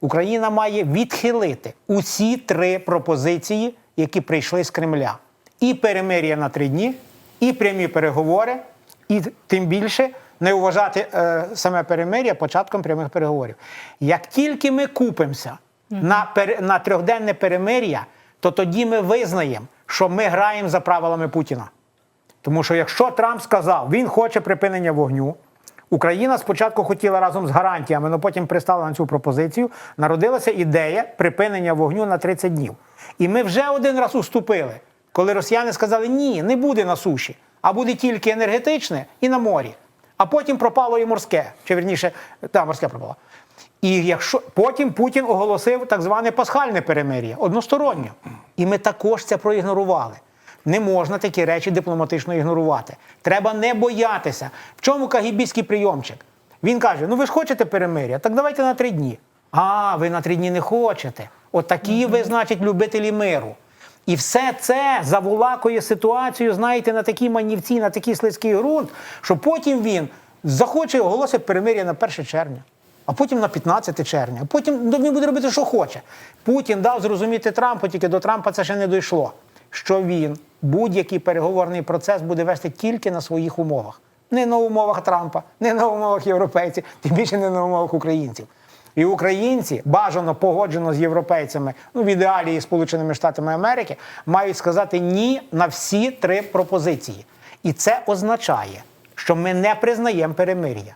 Україна має відхилити усі три пропозиції, які прийшли з Кремля: і перемир'я на три дні, і прямі переговори, і тим більше не вважати е, саме перемир'я початком прямих переговорів. Як тільки ми купимося на, пере- на трьохденне перемир'я, то тоді ми визнаємо, що ми граємо за правилами Путіна. Тому що якщо Трамп сказав, він хоче припинення вогню, Україна спочатку хотіла разом з гарантіями, але потім пристала на цю пропозицію. Народилася ідея припинення вогню на 30 днів. І ми вже один раз уступили, коли росіяни сказали, ні, не буде на суші, а буде тільки енергетичне і на морі. А потім пропало і морське, чи верніше, там морське пропало. І якщо потім Путін оголосив так зване пасхальне перемир'я, одностороннє. І ми також це проігнорували. Не можна такі речі дипломатично ігнорувати. Треба не боятися. В чому кагібійський прийомчик? Він каже: ну ви ж хочете перемир'я, так давайте на три дні. А, ви на три дні не хочете. От ви, значить, любителі миру. І все це заволакує ситуацію, знаєте, на такій манівці, на такий слизький ґрунт, що потім він захоче оголосить перемир'я на 1 червня, а потім на 15 червня, а потім ну, він буде робити, що хоче. Путін дав зрозуміти Трампу, тільки до Трампа це ще не дійшло. Що він будь-який переговорний процес буде вести тільки на своїх умовах. Не на умовах Трампа, не на умовах європейців, тим більше не на умовах українців. І українці бажано погоджено з європейцями, ну в ідеалі і Сполученими Штатами Америки, мають сказати ні на всі три пропозиції. І це означає, що ми не признаємо перемир'я.